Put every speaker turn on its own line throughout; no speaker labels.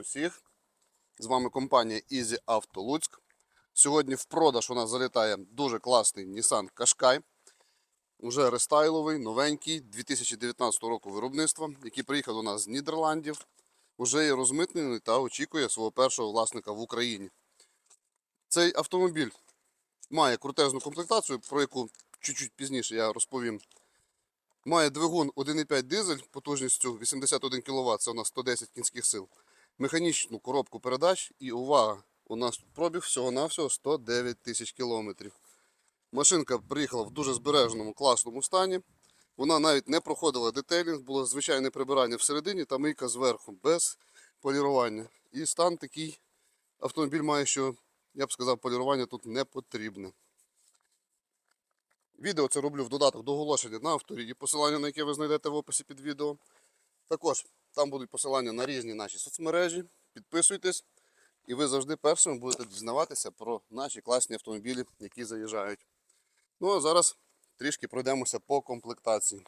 всіх! З вами компанія Easy Auto Луцьк. Сьогодні в продаж у нас залітає дуже класний Nissan Qashqai. Уже рестайловий, новенький, 2019 року виробництва, який приїхав до нас з Нідерландів. Уже є розмитнений та очікує свого першого власника в Україні. Цей автомобіль має крутезну комплектацію, про яку чуть-чуть пізніше я розповім. Має двигун 1,5 дизель потужністю 81 кВт, це у нас 110 кінських сил. Механічну коробку передач і увага! У нас пробіг всього-навсього 109 тисяч кілометрів. Машинка приїхала в дуже збереженому класному стані. Вона навіть не проходила детейлінг, було звичайне прибирання всередині та мийка зверху, без полірування. І стан такий автомобіль має, що я б сказав, полірування тут не потрібне. Відео це роблю в додаток до оголошення на авторі, посилання на яке ви знайдете в описі під відео. Також там будуть посилання на різні наші соцмережі. Підписуйтесь, і ви завжди першими будете дізнаватися про наші класні автомобілі, які заїжджають. Ну а зараз трішки пройдемося по комплектації.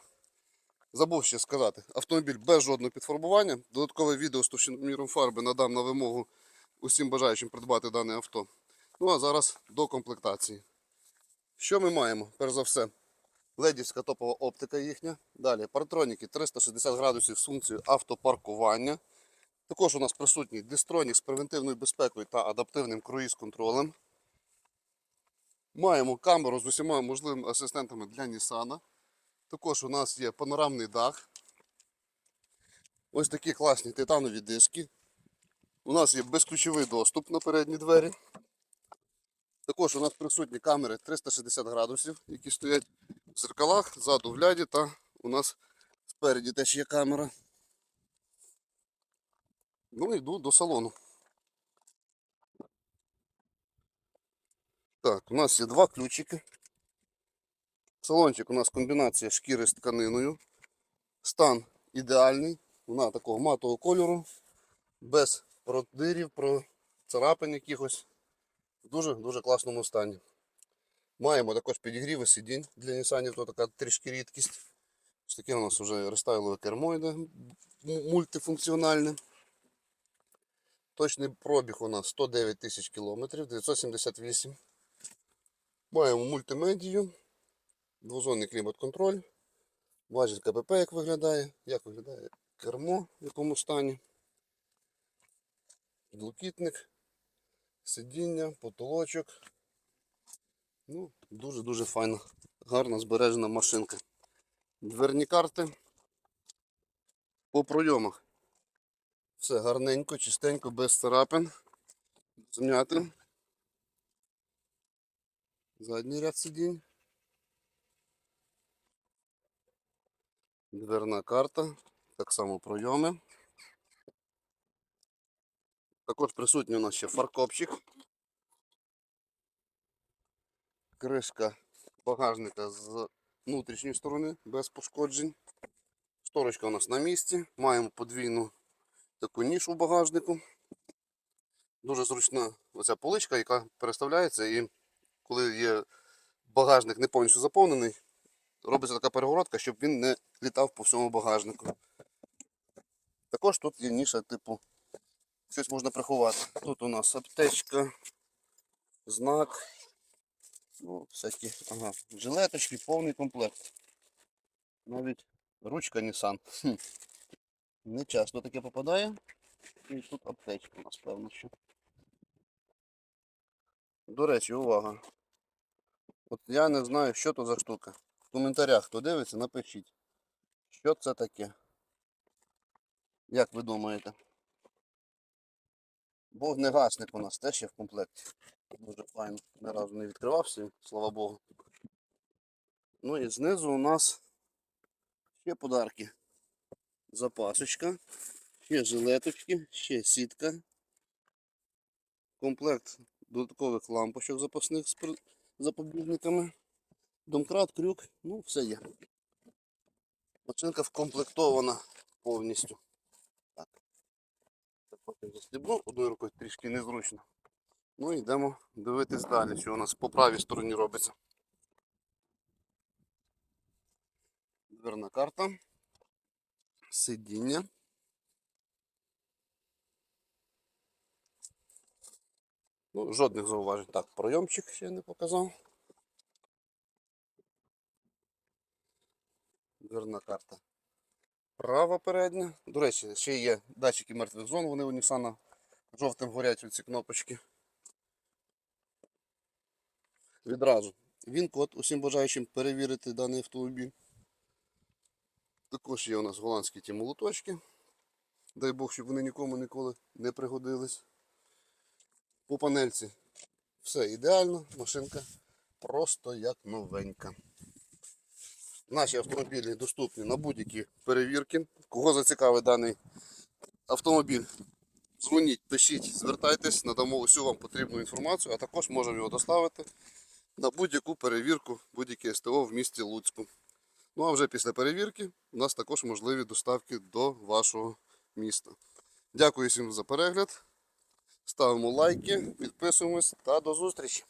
Забув ще сказати, автомобіль без жодного підфарбування. Додаткове відео з товщиноміром фарби надам на вимогу усім бажаючим придбати дане авто. Ну а зараз до комплектації. Що ми маємо? Перш за все, ледівська топова оптика їхня. Далі партроніки 360 градусів з функцією автопаркування. Також у нас присутній дистронік з превентивною безпекою та адаптивним круїз-контролем. Маємо камеру з усіма можливими асистентами для Nissan. Також у нас є панорамний дах. Ось такі класні титанові диски. У нас є безключовий доступ на передні двері. Також у нас присутні камери 360 градусів, які стоять в зеркалах, ззаду в ляді та у нас спереді теж є камера. Ну йду до салону. Так, у нас є два ключики. Салончик у нас комбінація шкіри з тканиною. Стан ідеальний. Вона такого матового кольору, без продирів, про царапин якихось. В дуже-дуже класному стані. Маємо також підігріви сидінь для Нісанів, то така трішки рідкість. Ось таке у нас вже рестайлове кермо йде мультифункціональне. Точний пробіг у нас 109 тисяч кілометрів, 978. Маємо мультимедію, двозонний клімат-контроль. Бачить КПП, як виглядає, як виглядає кермо, в якому стані. Підлокітник, сидіння, потолочок. Ну, дуже-дуже файна, гарна збережена машинка. Дверні карти по пройомах. Все гарненько, чистенько, без царапин. Зняти. Задній ряд сидінь. Дверна карта. Так само пройоми. Також присутній у нас ще фаркопчик. Кришка багажника з внутрішньої сторони без пошкоджень. Шторочка у нас на місці. Маємо подвійну таку нішу в багажнику. Дуже зручна оця поличка, яка переставляється і коли є багажник не повністю заповнений, робиться така перегородка, щоб він не літав по всьому багажнику. Також тут є ніша, типу, щось можна приховати. Тут у нас аптечка, знак, ну, всякі, ага, жилеточки, повний комплект. Навіть ручка Nissan. Хм. Не часто таке попадає. І тут аптечка у нас, певно, що. До речі, увага. От я не знаю, що то за штука. В коментарях, хто дивиться, напишіть. Що це таке? Як ви думаєте? Вогнегасник у нас теж є в комплекті. Дуже файно. Ні разу не відкривався, слава Богу. Ну і знизу у нас ще подарки. Запасочка, ще жилеточки, ще сітка. Комплект додаткових лампочок запасних з запобіжниками. Домкрат, крюк, ну все є. Машинка вкомплектована повністю. Це Потім одною рукою трішки незручно. Ну і йдемо дивитись далі, що у нас по правій стороні робиться. Дверна карта. Сидіння. Ну, жодних зауважень. Так, пройомчик ще не показав. Дверна карта. Права передня. До речі, ще є датчики мертвих зон, вони у Nissan жовтим горять ці кнопочки. Відразу. Він код усім бажаючим перевірити даний автомобіль. Також є у нас голландські ті молоточки. Дай Бог, щоб вони нікому ніколи не пригодились. По панельці все ідеально, машинка просто як новенька. Наші автомобілі доступні на будь-які перевірки. Кого зацікавить даний автомобіль, дзвоніть, пишіть, звертайтесь, надамо усю вам потрібну інформацію, а також можемо його доставити на будь-яку перевірку, будь-яке СТО в місті Луцьку. Ну а вже після перевірки у нас також можливі доставки до вашого міста. Дякую всім за перегляд. Ставимо лайки, підписуємось та до зустрічі!